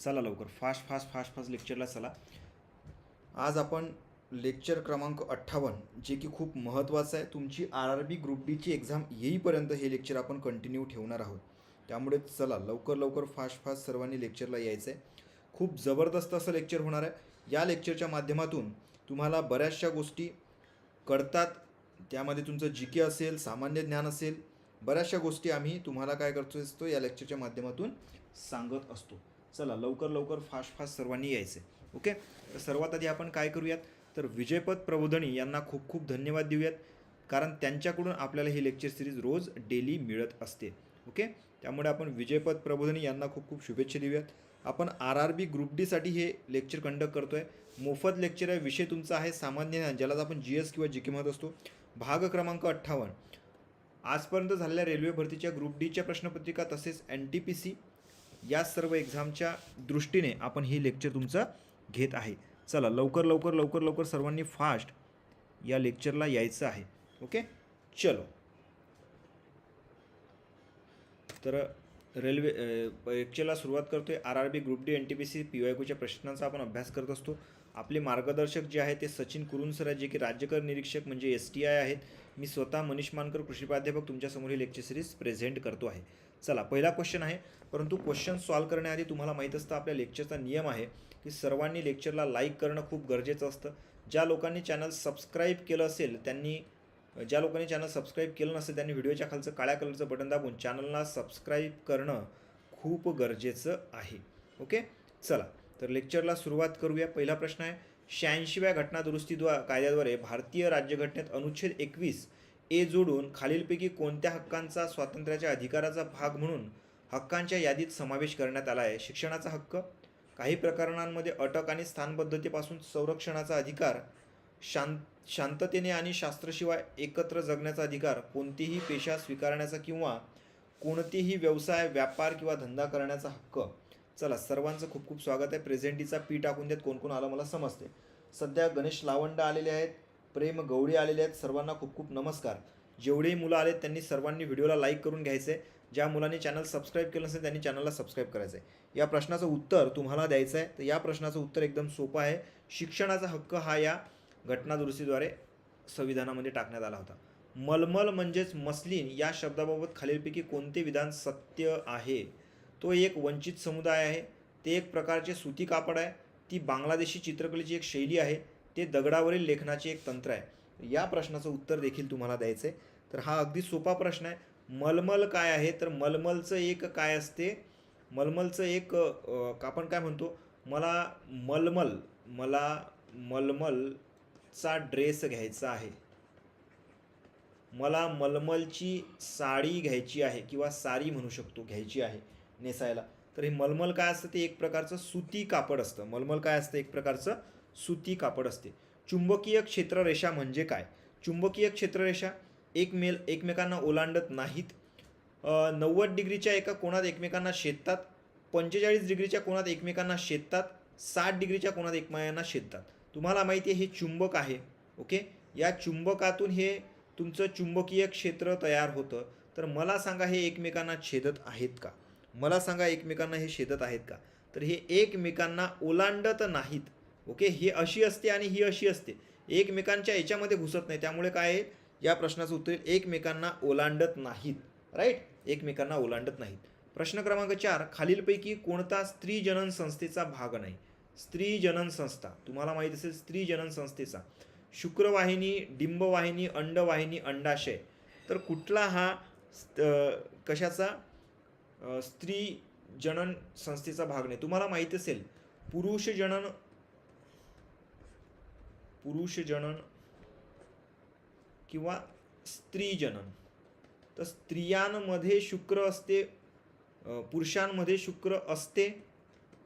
चला लवकर. Fast fast fast fast लेक्चरला चला. आज आपण लेक्चर क्रमांक अठ्ठावन्न जे की खूप महत्त्वाचं आहे तुमची आर आर बी ग्रुप डीची एक्झाम येईपर्यंत हे लेक्चर आपण कंटिन्यू ठेवणार आहोत. त्यामुळे चला लवकर लवकर फास्ट फास्ट सर्वांनी लेक्चरला यायचं आहे खूप जबरदस्त असं लेक्चर होणार आहे. या लेक्चरच्या माध्यमातून तुम्हाला बऱ्याचशा गोष्टी कळतात. त्यामध्ये तुमचं जी के असेल सामान्य ज्ञान असेल बऱ्याचशा गोष्टी आम्ही तुम्हाला काय करतो असतो या लेक्चरच्या माध्यमातून सांगत असतो. चला लवकर लवकर फास्ट फास्ट सर्वांनी यायचे ओके? तर सर्वात आधी आपण काय करूयात? तर विजयपद प्रबोधनी यांना खूप खूप धन्यवाद देऊयात. कारण त्यांच्याकडून आपल्याला ही लेक्चर सिरीज रोज डेली मिळत असते. ओके? त्यामुळे आपण विजयपद प्रबोधनी यांना खूप खूप शुभेच्छा देऊयात. आपण आर आर बी ग्रुप डीसाठी हे लेक्चर कंडक्ट करतो आहे मोफत लेक्चर आहे विषय तुमचा आहे सामान्य ज्ञान ज्याला आपण जी एस किंवा जी के म्हणत असतो. भाग क्रमांक अठ्ठावन्न. आजपर्यंत झालेल्या रेल्वे भरतीच्या ग्रुप डीच्या प्रश्नपत्रिका तसेच एन टी पी सी या सर्व एक्झामच्या दृष्टीने आपण ही लेक्चर तुमचं घेत आहे. चला लवकर लवकर लवकर लवकर सर्वांनी फास्ट या लेक्चरला यायचं आहे. ओके? चलो. तर रेल्वे लेक्चरला सुरुवात करतोय. R R B group D N T P C P Y कोच्या प्रश्नांचा आपण अभ्यास करत असतो. आपले मार्गदर्शक जे आहे ते सचिन कुरुन सर आहेत जे की राज्यकर निरीक्षक म्हणजे एस टी आय आहेत. मी स्वतः मनीष मानकर कृषी प्राध्यापक तुमच्यासमोर ही लेक्चर सिरीज प्रेझेंट करतो आहे. चला पहिला क्वेश्चन आहे. परंतु क्वेश्चन सॉल्व करण्याआधी तुम्हाला माहीत असतं आपल्या लेक्चरचा नियम आहे की सर्वांनी लेक्चरला लाईक करणं खूप गरजेचं असतं. ज्या लोकांनी चॅनल सबस्क्राईब केलं असेल त्यांनी ज्या लोकांनी चॅनल सबस्क्राईब केलं नसेल त्यांनी व्हिडिओच्या खालचं काळ्या कलरचं बटन दाबून चॅनलला सबस्क्राईब करणं खूप गरजेचं आहे. ओके चला तर लेक्चरला सुरुवात करूया. पहिला प्रश्न आहे शहाऐंशीव्या घटनादुरुस्तीद्वा कायद्याद्वारे भारतीय राज्यघटनेत अनुच्छेद एकवीस ए जोडून खालीलपैकी कोणत्या हक्कांचा स्वातंत्र्याच्या अधिकाराचा भाग म्हणून हक्कांच्या यादीत समावेश करण्यात आला आहे? शिक्षणाचा हक्क काही प्रकरणांमध्ये अटक आणि स्थानपद्धतीपासून संरक्षणाचा अधिकार शांत शांततेने आणि शास्त्रशिवाय एकत्र जगण्याचा अधिकार कोणतीही पेशा स्वीकारण्याचा किंवा कोणतीही व्यवसाय व्यापार किंवा धंदा करण्याचा हक्क. चला सर्वांचं खूप खूप स्वागत आहे. प्रेझेंटीचा पी टाकून देत कोण कोण आलं मला समजते सध्या गणेश लावंड आलेले आहेत. प्रेम गवळी आलेले आहेत. सर्वांना खूप खूप नमस्कार. जेवढेही मुलं आलेत त्यांनी सर्वांनी व्हिडिओला लाईक करून घ्यायचे. ज्या मुलांनी चॅनल सबस्क्राईब केलं नसेल त्यांनी चॅनलला सबस्क्राईब करायचं. आहे या प्रश्नाचं उत्तर तुम्हाला द्यायचं आहे. तर या प्रश्नाचं उत्तर एकदम सोपं आहे. शिक्षणाचा हक्क हा या घटनादुरुस्तीद्वारे संविधानामध्ये टाकण्यात आला होता. मलमल म्हणजेच मस्लिन या शब्दाबाबत खालीलपैकी कोणते विधान सत्य आहे? तो एक वंचित समुदाय आहे. ते एक प्रकारचे सुती कापड आहे. ती बांगलादेशी चित्रकलेची एक शैली आहे. ते दगडावरील लेखनाचे एक तंत्र आहे. या प्रश्नाचं उत्तर देखील तुम्हाला द्यायचं आहे तर हा अगदी सोपा प्रश्न आहे. मलमल काय आहे? तर मलमलचं एक काय असते? मलमलचं एक आपण काय म्हणतो? मला मलमल मला मलमलचा ड्रेस घ्यायचा आहे. मला मलमलची साडी घ्यायची आहे किंवा साडी म्हणू शकतो घ्यायची आहे नेसायला. तर हे मलमल काय असतं? ते एक प्रकारचं सुती कापड असतं. मलमल काय असतं? एक प्रकारचं सुती कापड असते. चुंबकीय क्षेत्ररेषा म्हणजे काय? चुंबकीय क्षेत्ररेषा एक मेल एकमेकांना ओलांडत नाहीत. नव्वद डिग्रीच्या एका कोणात एकमेकांना शेततात. पंचेचाळीस डिग्रीच्या कोणात एकमेकांना शेततात. साठ डिग्रीच्या कोणात एकमेकांना शेततात. तुम्हाला माहिती आहे हे चुंबक आहे. ओके? या चुंबकातून हे तुमचं चुंबकीय क्षेत्र तयार होतं. तर मला सांगा हे एकमेकांना छेदत आहेत का? मला सांगा एकमेकांना हे छेदत आहेत का? तर हे एकमेकांना ओलांडत नाहीत. ओके? ही अशी असते आणि ही अशी असते. एकमेकांच्या याच्यामध्ये घुसत नाही. त्यामुळे काय आहे? या प्रश्नाचं उत्तर एकमेकांना ओलांडत नाहीत. राईट एकमेकांना ओलांडत नाहीत. प्रश्न क्रमांक चार खालीलपैकी कोणता स्त्री जनन संस्थेचा भाग नाही? स्त्री जनन संस्था. तुम्हाला माहीत असेल स्त्री जनन संस्थेचा. शुक्रवाहिनी डिंबवाहिनी अंडवाहिनी अंडाशय. तर कुठला हा स्त- कशाचा? स्त्री जनन संस्थेचा भाग नाही. तुम्हाला माहीत असेल पुरुष जनन पुरुष जनन किंवा स्त्री जनन तर स्त्रियांमध्ये शुक्र असते पुरुषांमध्ये शुक्र असते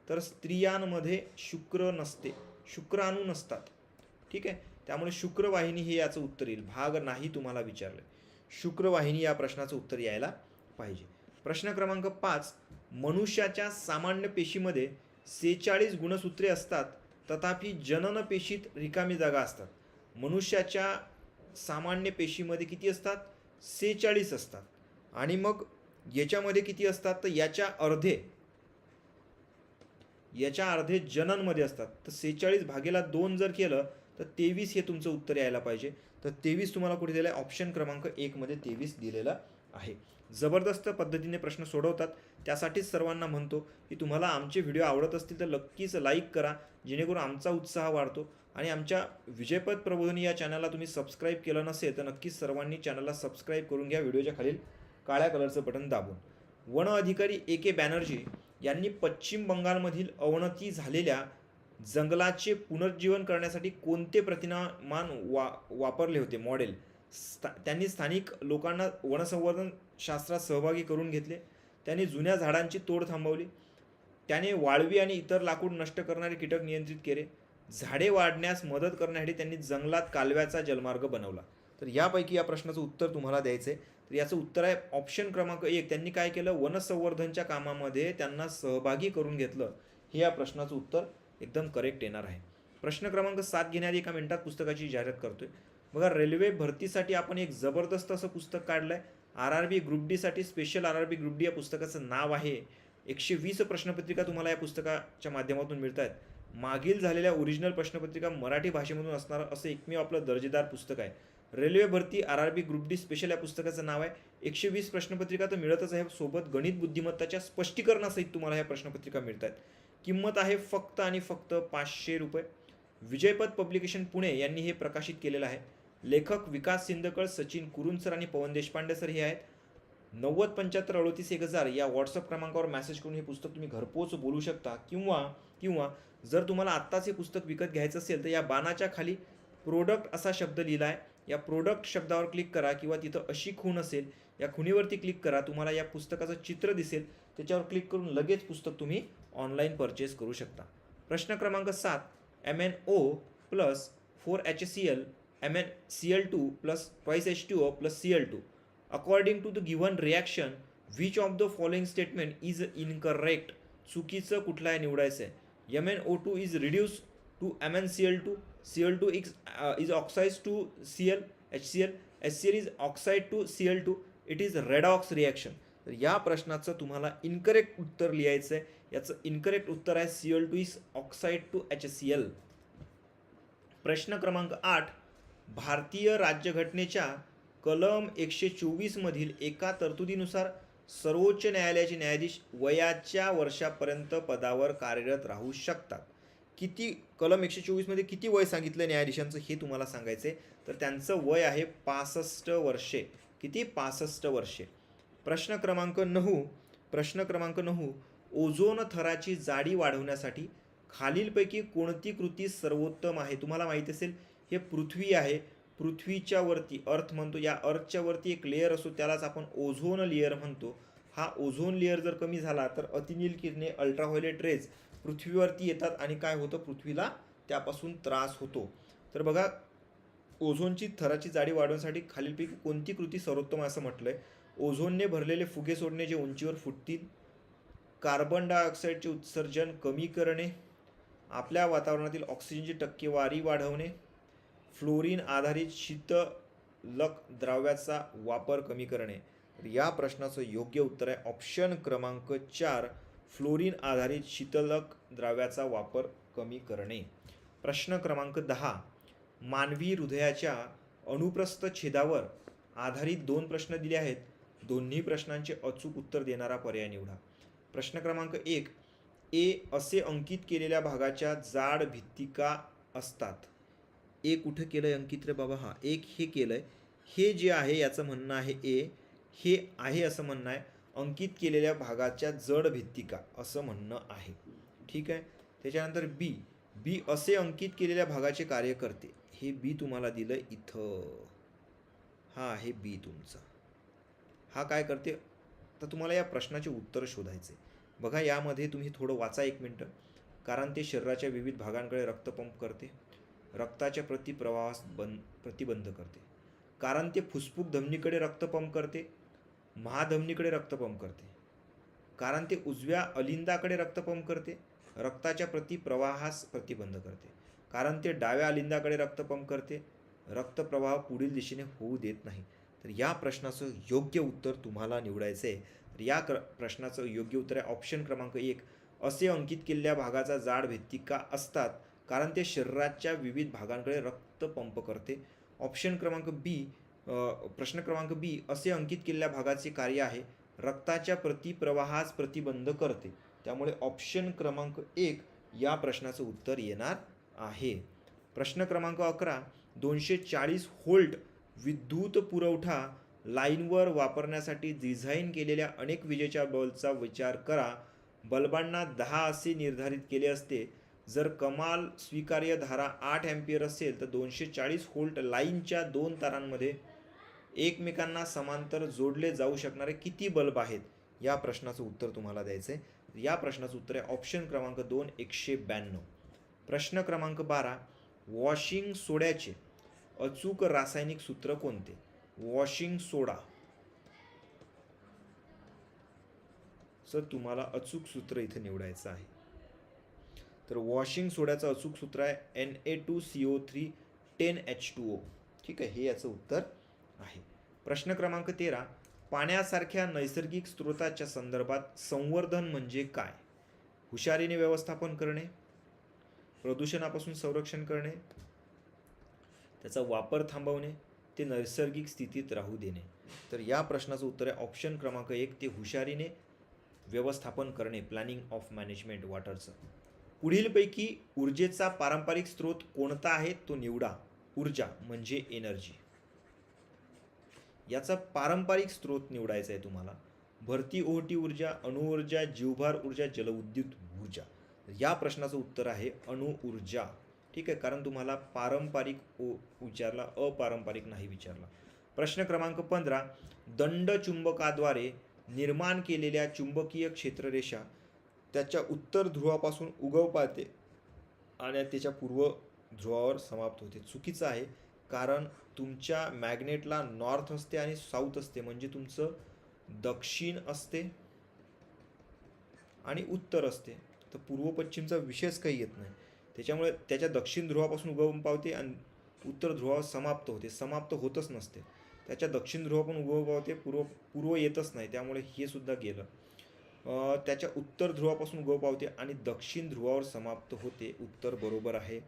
तर स्त्रियांमध्ये शुक्र नसते. शुक्राणू नसतात. ठीक आहे? त्यामुळे शुक्रवाहिनी हे याचं उत्तर येईल. भाग नाही तुम्हाला विचारलं. शुक्रवाहिनी या प्रश्नाचं उत्तर यायला पाहिजे. प्रश्न क्रमांक पाच मनुष्याच्या सामान्य पेशीमध्ये सेहेचाळीस गुणसूत्रे असतात. तथापि जनन पेशीत रिकामी जागा असतात. मनुष्याच्या सामान्य पेशीमध्ये किती असतात? सेहेचाळीस असतात. आणि मग याच्यामध्ये किती असतात? तर याच्या अर्धे याच्या अर्धे जननमध्ये असतात. तर सेहेचाळीस भागेला दोन जर केलं तर तेवीस हे तुमचं उत्तर यायला पाहिजे. तर तेवीस तुम्हाला कुठे दिलं आहे ऑप्शन क्रमांक एकमध्ये तेवीस दिलेला आहे. जबरदस्त पद्धतीने प्रश्न सोडवतात. त्यासाठीच सर्वांना म्हणतो की तुम्हाला आमचे व्हिडिओ आवडत असतील तर नक्कीच लाईक करा जेणेकरून आमचा उत्साह वाढतो. आणि आमच्या विजयपद प्रबोधनी या चॅनलला तुम्ही सबस्क्राईब केलं नसेल तर नक्कीच सर्वांनी चॅनलला सबस्क्राईब करून घ्या व्हिडिओच्या खालील काळ्या कलरचं बटन दाबून. वन अधिकारी ए के बॅनर्जी यांनी पश्चिम बंगालमधील अवनती झालेल्या जंगलाचे पुनर्जीवन करण्यासाठी कोणते प्रतिमान वा वापरले होते? मॉडेल. स्था त्यांनी स्थानिक लोकांना वनसंवर्धन शास्त्रात सहभागी करून घेतले. त्यांनी जुन्या झाडांची तोड थांबवली. त्याने वाळवी आणि इतर लाकूड नष्ट करणारे कीटक नियंत्रित केले. झाडे वाढण्यास मदत करण्यासाठी त्यांनी जंगलात कालव्याचा जलमार्ग बनवला. तर यापैकी या प्रश्नाचं उत्तर तुम्हाला द्यायचं आहे तर याचं उत्तर आहे ऑप्शन क्रमांक एक. त्यांनी काय केलं? वनसंवर्धनच्या कामामध्ये त्यांना सहभागी करून घेतलं. हे या प्रश्नाचं उत्तर एकदम करेक्ट येणार आहे. प्रश्न क्रमांक सात घेणारी एका मिनिटात पुस्तकाची जाहिरात करतोय. बघा रेल्वे भरतीसाठी आपण एक जबरदस्त असं पुस्तक काढलं आहे आर आर बी ग्रुप डीसाठी special R R B group D या पुस्तकाचं नाव आहे. एकशे वीस प्रश्नपत्रिका तुम्हाला या पुस्तकाच्या माध्यमातून मिळत आहेत मागील झालेल्या ओरिजिनल प्रश्नपत्रिका मराठी भाषेमधून असणारं असं एकमेव आपलं दर्जेदार पुस्तक आहे. रेल्वे भरती R R B group D special या पुस्तकाचं नाव आहे. एकशे वीस प्रश्नपत्रिका तर मिळतच आहे. सोबत गणित बुद्धिमत्ताच्या स्पष्टीकरणासहित तुम्हाला ह्या प्रश्नपत्रिका मिळत आहेत किंमत आहे फक्त आणि फक्त पाचशे रुपये. विजयपद पब्लिकेशन पुणे यांनी हे प्रकाशित केलेलं आहे. लेखक विकास सिंदकळ सचिन कुरुंद सर आणि पवन देशपांडे सर हे आहेत. नव्वद पंच्याहत्तर अडतीस एक हजार या व्हॉट्सअप क्रमांकावर मेसेज करून हे पुस्तक तुम्ही घरपोच बोलू शकता. किंवा किंवा जर तुम्हाला आत्ताच हे पुस्तक विकत घ्यायचं असेल तर या बाणाच्या खाली प्रोडक्ट असा शब्द लिहिला आहे या प्रोडक्ट शब्दावर क्लिक करा किंवा तिथं अशी खूण असेल या खुणीवरती क्लिक करा तुम्हाला या पुस्तकाचं चित्र दिसेल. त्याच्यावर क्लिक करून लगेच पुस्तक तुम्ही ऑनलाईन परचेस करू शकता. प्रश्न क्रमांक सात M N O plus four H C L M N C L two plus twice H two O plus C L two according to the given reaction which of the following statement is incorrect चुकीचं कुठलं आहे निवडायचं आहे M N O two is reduce to M N C L two C L two is is oxidise to C L H C L H C L is oxide to C L two it is redox reaction तर या प्रश्नाचं तुम्हाला incorrect उत्तर लिहायचं आहे याचं incorrect उत्तर आहे C L two is oxide to H C L प्रश्न क्रमांक आठ भारतीय राज्यघटनेच्या कलम एकशे चोवीसमधील एका तरतुदीनुसार सर्वोच्च न्यायालयाचे न्यायाधीश वयाच्या वर्षापर्यंत पदावर कार्यरत राहू शकतात. किती कलम एकशे चोवीसमध्ये किती वय सांगितलं न्यायाधीशांचं हे तुम्हाला सांगायचं आहे तर त्यांचं वय आहे पासष्ट वर्षे. किती? पासष्ट वर्षे. प्रश्न क्रमांक नऊ प्रश्न क्रमांक नऊ ओझोन थराची जाडी वाढवण्यासाठी खालीलपैकी कोणती कृती सर्वोत्तम आहे? तुम्हाला माहिती असेल हे पृथ्वी आहे. पृथ्वीच्या वरती अर्थ म्हणतो. या अर्थच्या वरती एक लेअर असतो. त्यालाच आपण ओझोन लेअर म्हणतो. हा ओझोन लेअर जर कमी झाला तर अतिनील किरणे अल्ट्राव्हायलेट रेज पृथ्वीवरती येतात आणि काय होतं? पृथ्वीला त्यापासून त्रास होतो. तर बघा ओझोनची थराची जाडी वाढवण्यासाठी खालीलपैकी कोणती कृती सर्वोत्तम असं म्हटलं आहे ओझोनने भरलेले फुगे सोडणे जे उंचीवर फुटतील. कार्बन डायऑक्साईडचे उत्सर्जन कमी करणे. आपल्या वातावरणातील ऑक्सिजनची टक्केवारी वाढवणे. फ्लोरीन आधारित शीतलक द्राव्याचा वापर कमी करणे. तर या प्रश्नाचं योग्य उत्तर आहे ऑप्शन क्रमांक चार फ्लोरीन आधारित शीतलक द्राव्याचा वापर कमी करणे. प्रश्न क्रमांक दहा मानवी हृदयाच्या अनुप्रस्थ छेदावर आधारित दोन प्रश्न दिले आहेत. दोन्ही प्रश्नांचे अचूक उत्तर देणारा पर्याय निवडा. प्रश्न क्रमांक एक ए असे अंकित केलेल्या भागाच्या जाड भित्तिका असतात. ए कुठं केलं आहे अंकित रे बाबा? हा एक हे केलं आहे हे जे आहे याचं म्हणणं आहे ए हे आहे असं म्हणणं आहे. अंकित केलेल्या भागाच्या जड भित्तिका असं म्हणणं आहे. ठीक आहे? त्याच्यानंतर बी बी असे अंकित केलेल्या भागाचे कार्य करते. हे बी तुम्हाला दिलं इथं. हा आहे बी तुमचा. हा काय करते? तर तुम्हाला या प्रश्नाचे उत्तर शोधायचे. बघा यामध्ये तुम्ही थोडं वाचा एक मिनटं. कारण ते शरीराच्या विविध भागांकडे रक्त पंप करते. रक्ताच्या प्रतिप्रवाहास बन प्रतिबंध करते. कारण ते फुसफुस धमनीकडे रक्तपंप करते महाधमनीकडे रक्तपंप करते. कारण ते उजव्या अलिंदाकडे रक्तपंप करते रक्ताच्या प्रतिप्रवाहास प्रतिबंध करते. कारण ते डाव्या अलिंदाकडे रक्तपंप करते रक्तप्रवाह पुढील दिशेने होऊ देत नाही. तर या प्रश्नाचं योग्य उत्तर तुम्हाला निवडायचं आहे तर या क्र प्रश्नाचं योग्य उत्तर आहे. ऑप्शन क्रमांक एक असे अंकित केलेल्या भागाचा जाड भित्तिका असतात कारण ते शरीराच्या विविध भागांकडे रक्त पंप करते. ऑप्शन क्रमांक बी प्रश्न क्रमांक बी असे अंकित केलेल्या भागाचे कार्य आहे. रक्ताच्या प्रतिप्रवाहास प्रतिबंध करते. त्यामुळे ऑप्शन क्रमांक एक या प्रश्नाचं उत्तर येणार आहे. प्रश्न क्रमांक अकरा दोनशे चाळीस होल्ट विद्युत पुरवठा लाईनवर वापरण्यासाठी डिझाईन केलेल्या अनेक विजेच्या बल्बचा विचार करा. बल्बांना दहा असे निर्धारित केले असते. जर कमाल स्वीकार्य धारा आठ एम्पियर असेल तर दोनशे चाळीस होल्ट लाईनच्या दोन तारांमध्ये एकमेकांना समांतर जोडले जाऊ शकणारे किती बल्ब आहेत? या प्रश्नाचं उत्तर तुम्हाला द्यायचं आहे. या प्रश्नाचं उत्तर आहे ऑप्शन क्रमांक दोन एकशे ब्याण्णव. प्रश्न क्रमांक बारा वॉशिंग सोड्याचे अचूक रासायनिक सूत्र कोणते? वॉशिंग सोडा. सर तुम्हाला अचूक सूत्र इथे निवडायचं आहे. तर वॉशिंग सोड्याचं अचूक सूत्र आहे N A two C O three ten H two O ठीक आहे हे याचं उत्तर आहे. प्रश्न क्रमांक तेरा पाण्यासारख्या नैसर्गिक स्रोताच्या संदर्भात संवर्धन म्हणजे काय? हुशारीने व्यवस्थापन करणे प्रदूषणापासून संरक्षण करणे त्याचा वापर थांबवणे ते नैसर्गिक स्थितीत राहू देणे. तर या प्रश्नाचं उत्तर आहे ऑप्शन क्रमांक एक ते हुशारीने व्यवस्थापन करणे प्लॅनिंग ऑफ मॅनेजमेंट वॉटरचं. पुढीलपैकी ऊर्जेचा पारंपरिक स्रोत कोणता आहे तो निवडा. ऊर्जा म्हणजे एनर्जी याचा पारंपरिक स्रोत निवडायचा आहे तुम्हाला. भरती ओहटी ऊर्जा अणुऊर्जा जीवभार ऊर्जा जलविद्युत ऊर्जा. या प्रश्नाचं उत्तर आहे अणुऊर्जा ठीक आहे कारण तुम्हाला पारंपरिक ओ विचारला अपारंपरिक नाही विचारला. प्रश्न क्रमांक पंधरा. दंड चुंबकाद्वारे निर्माण केलेल्या चुंबकीय क्षेत्ररेषा त्याच्या उत्तर ध्रुवापासून उगव पाहते आणि त्याच्या पूर्व ध्रुवावर समाप्त होते. चुकीचं आहे कारण तुमच्या मॅग्नेटला नॉर्थ असते आणि साऊथ असते म्हणजे तुमचं दक्षिण असते आणि उत्तर असते. तर पूर्व पश्चिमचा विषयच काही येत नाही. त्याच्यामुळे त्याच्या दक्षिण ध्रुवापासून उगम पावते आणि उत्तर ध्रुवावर समाप्त होते. समाप्त होतच नसते. त्याच्या दक्षिण ध्रुवापासून उगव पावते पूर्व पूर्व येतच नाही. त्यामुळे हे सुद्धा गेलं. त्याच्या उत्तर ध्रुवापासून गो पावते आणि दक्षिण ध्रुवावर समाप्त होते. उत्तर बरोबर आहे.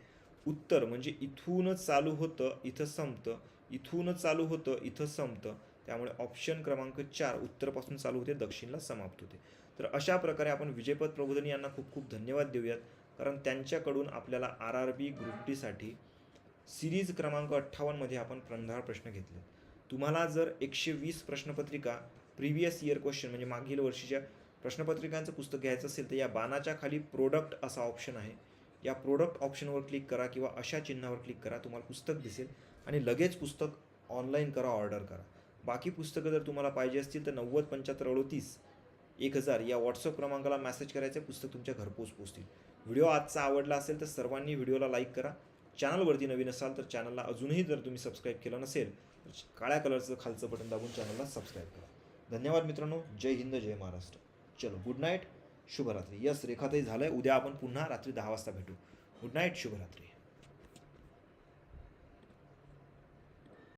उत्तर म्हणजे इथून चालू होतं इथं संपतं. इथून चालू होतं इथं संपतं. त्यामुळे ऑप्शन क्रमांक चार उत्तरपासून चालू होते दक्षिणला समाप्त होते. तर अशा प्रकारे आपण विजयपद प्रबोधन यांना खूप खूप धन्यवाद देऊयात. कारण त्यांच्याकडून आपल्याला आर आर बी ग्रुप डीसाठी सिरीज क्रमांक अठ्ठावन्नमध्ये आपण पंधरा प्रश्न घेतले. तुम्हाला जर एकशे वीस प्रश्नपत्रिका प्रिव्हियस इयर क्वेश्चन म्हणजे मागील वर्षीच्या प्रश्नपत्रिकांचं पुस्तक घ्यायचं असेल तर या बाणाच्या खाली प्रोडक्ट असा ऑप्शन आहे. या प्रोडक्ट ऑप्शनवर क्लिक करा किंवा अशा चिन्हावर क्लिक करा तुम्हाला पुस्तक दिसेल. आणि लगेच पुस्तक ऑनलाईन करा ऑर्डर करा. बाकी पुस्तकं जर तुम्हाला पाहिजे असतील तर नव्वद पंच्याहत्तर अडतीस एक हजार या व्हॉट्सअप क्रमांकाला मेसेज करायचं पुस्तक तुमच्या घरपोच पोचतील व्हिडिओ आजचा आवडला असेल तर सर्वांनी व्हिडिओला लाईक करा. चॅनलवरती नवीन असाल तर चॅनलला अजूनही जर तुम्ही सबस्क्राईब केलं नसेल तर काळ्या कलरचं खालचं बटन दाबून चॅनलला सबस्क्राईब करा. धन्यवाद मित्रांनो. जय हिंद जय महाराष्ट्र. चलो गुड नाईट शुभरात्री. यस रेखाताई आहे उद्या आपण पुन्हा रात्री दहा वाजता भेटू. गुड नाईट शुभरात्री.